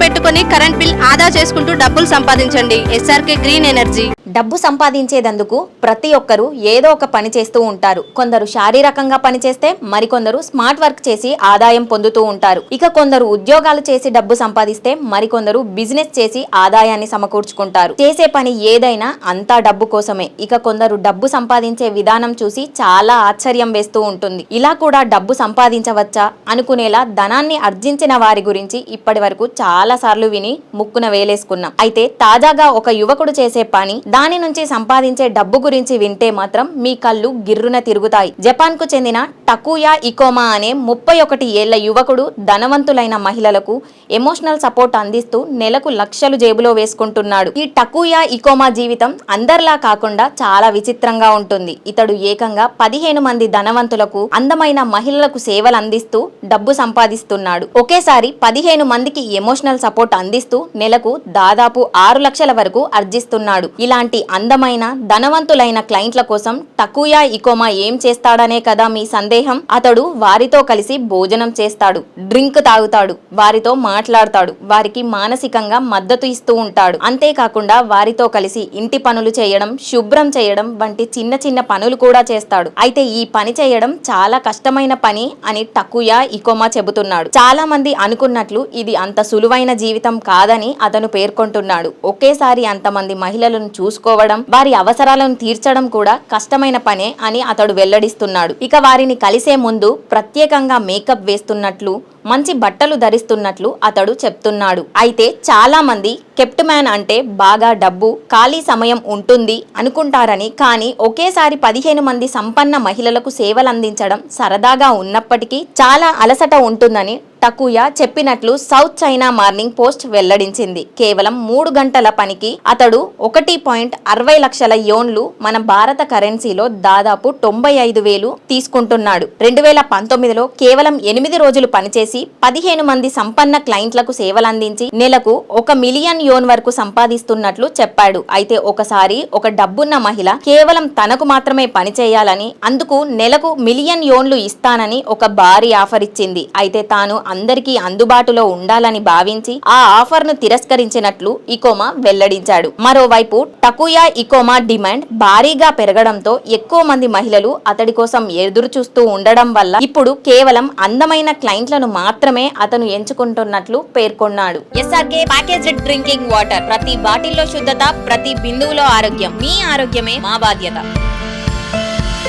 పెట్టుకుని current bill ఆదా చేసుకుంటూ డబ్బులు సంపాదించండి. SRK green energy. డబ్బు సంపాదించేదందుకు ప్రతి ఒక్కరూ ఏదో ఒక పని చేస్తూ ఉంటారు. కొందరు శారీరకంగా పనిచేస్తే మరికొందరు స్మార్ట్ వర్క్ చేసి ఆదాయం పొందుతూ ఉంటారు. ఇక కొందరు ఉద్యోగాలు చేసి డబ్బు సంపాదిస్తే మరికొందరు బిజినెస్ చేసి ఆదాయాన్ని సమకూర్చుకుంటారు. చేసే పని ఏదైనా అంతా డబ్బు కోసమే. ఇక కొందరు డబ్బు సంపాదించే విధానం చూసి చాలా ఆశ్చర్యం వేస్తూ ఉంటుంది. ఇలా కూడా డబ్బు సంపాదించవచ్చా? అనుకునేలా ధనాన్ని ఆర్జించిన వారి గురించి ఇప్పటి వరకు చాలా సార్లు విని ముక్కున వేలేసుకున్నాం. అయితే తాజాగా ఒక యువకుడు చేసే పని దాని నుంచి సంపాదించే డబ్బు గురించి వింటే మాత్రం మీ కళ్ళు గిర్రున తిరుగుతాయి. జపాన్కు చెందిన టకుయా ఇకోమా అనే ముప్పై ఒకటి ఏళ్ళ యువకుడు ధనవంతులైన మహిళలకు ఎమోషనల్ సపోర్ట్ అందిస్తూ నెలకు లక్షలు జేబులో వేసుకుంటున్నాడు. ఈ టకుయా ఇకోమా జీవితం అందరిలా కాకుండా చాలా విచిత్రంగా ఉంటుంది. ఇతడు ఏకంగా పదిహేను మంది ధనవంతులకు అందమైన మహిళలకు సేవలు అందిస్తూ డబ్బు సంపాదిస్తున్నాడు. ఒకేసారి పదిహేను మందికి ఎమోషనల్ సపోర్ట్ అందిస్తూ నెలకు దాదాపు ఆరు లక్షల వరకు అర్జిస్తున్నాడు. ఇలాంటి అందమైన ధనవంతులైన క్లయింట్ల కోసం టకుయా ఇకోమా ఏం చేస్తాడనే కదా మీ సందేహం? అతడు వారితో కలిసి భోజనం చేస్తాడు డ్రింక్ తాగుతాడు వారితో మాట్లాడతాడు వారికి మానసికంగా మద్దతు ఇస్తూ ఉంటాడు. అంతేకాకుండా వారితో కలిసి ఇంటి పనులు చేయడం శుభ్రం చేయడం వంటి చిన్న చిన్న పనులు కూడా చేస్తాడు. అయితే ఈ పని చేయడం చాలా కష్టమైన పని అని టకుయా ఇకోమా చెబుతున్నాడు. చాలా మంది అనుకున్నట్లు ఇది అంత సులువైన జీవితం కాదని అతను పేర్కొంటున్నాడు. ఒకేసారి అంతమంది మహిళలను చూసుకోవడం వారి అవసరాలను తీర్చడం కూడా కష్టమైన పనే అని అతడు వెల్లడిస్తున్నాడు. ఇక వారిని కలిసే ముందు ప్రత్యేకంగా మేకప్ వేస్తున్నట్లు మంచి బట్టలు ధరిస్తున్నట్లు అతడు చెప్తున్నాడు. అయితే చాలా మంది కెప్ట్ మ్యాన్ అంటే బాగా డబ్బు ఖాళీ సమయం ఉంటుంది అనుకుంటారని కానీ ఒకేసారి పదిహేను మంది సంపన్న మహిళలకు సేవలందించడం సరదాగా ఉన్నప్పటికీ చాలా అలసట ఉంటుందని టకుయా చెప్పినట్లు సౌత్ చైనా మార్నింగ్ పోస్ట్ వెల్లడించింది. కేవలం మూడు గంటల పనికి అతడు ఒకటి పాయింట్ అరవై లక్షల యోన్లు మన భారత కరెన్సీలో దాదాపు తొంభై ఐదు వేలు తీసుకుంటున్నాడు. రెండు వేల పంతొమ్మిదిలో కేవలం ఎనిమిది రోజులు పనిచేసి పదిహేను మంది సంపన్న క్లయింట్లకు సేవలందించి నెలకు ఒక మిలియన్ యోన్ వరకు సంపాదిస్తున్నట్లు చెప్పాడు. అయితే ఒకసారి ఒక డబ్బున్న మహిళ కేవలం తనకు మాత్రమే పనిచేయాలని అందుకు నెలకు మిలియన్ యోన్లు ఇస్తానని ఒక భారీ ఆఫర్ ఇచ్చింది. అయితే తాను అందరికీ అందుబాటులో ఉండాలని భావించి ఆ ఆఫర్ను తిరస్కరించినట్లు ఇకోమా వెల్లడించాడు. మరోవైపు టకుయా ఇకోమా డిమాండ్ భారీగా పెరగడంతో ఎక్కువ మంది మహిళలు అతడి కోసం ఎదురు చూస్తూ ఉండడం వల్ల ఇప్పుడు కేవలం అందమైన క్లయింట్లను మాత్రమే అతను ఎంచుకుంటున్నట్లు పేర్కొన్నాడు. SRK packaged drinking water. ప్రతి బాటిల్లో శుద్ధత ప్రతి బిందువులో ఆరోగ్యం. మీ ఆరోగ్యమే మా బాధ్యత.